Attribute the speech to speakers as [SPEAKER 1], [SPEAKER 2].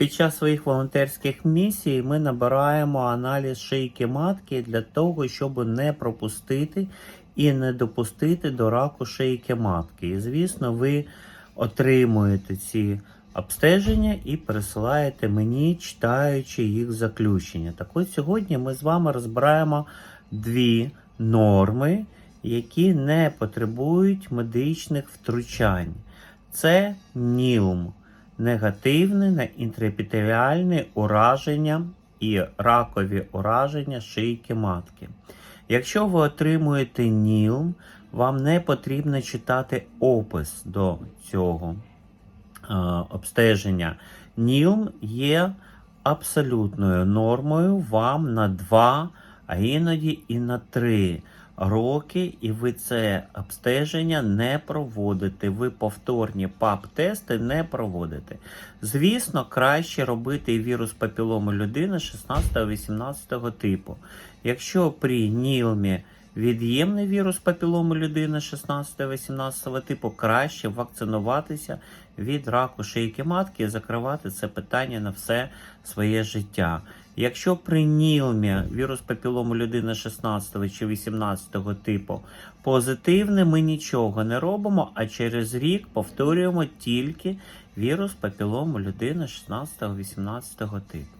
[SPEAKER 1] Під час своїх волонтерських місій ми набираємо аналіз шийки матки для того, щоб не пропустити і не допустити до раку шийки матки. І звісно, ви отримуєте ці обстеження і пересилаєте мені, читаючи їх заключення. Так от сьогодні ми з вами розбираємо дві норми, які не потребують медичних втручань. Це НІЛМ негативне на інтраепітеліальне ураження і ракові ураження шийки матки. Якщо ви отримуєте НІЛМ, вам не потрібно читати опис до цього е, обстеження. НІЛМ є абсолютною нормою вам на 2, а іноді і на 3 роки, і ви це обстеження не проводите. Ви повторні ПАП-тести не проводите. Звісно, краще робити вірус папілому людини 16-18 типу. Якщо при НІЛМі від'ємний вірус папілому людини 16-18 типу, краще вакцинуватися від раку шийки матки і закривати це питання на все своє життя. Якщо при НІЛМі вірус папілому людини 16 чи 18 типу позитивний, ми нічого не робимо, а через рік повторюємо тільки вірус папілому людини 16-18 типу.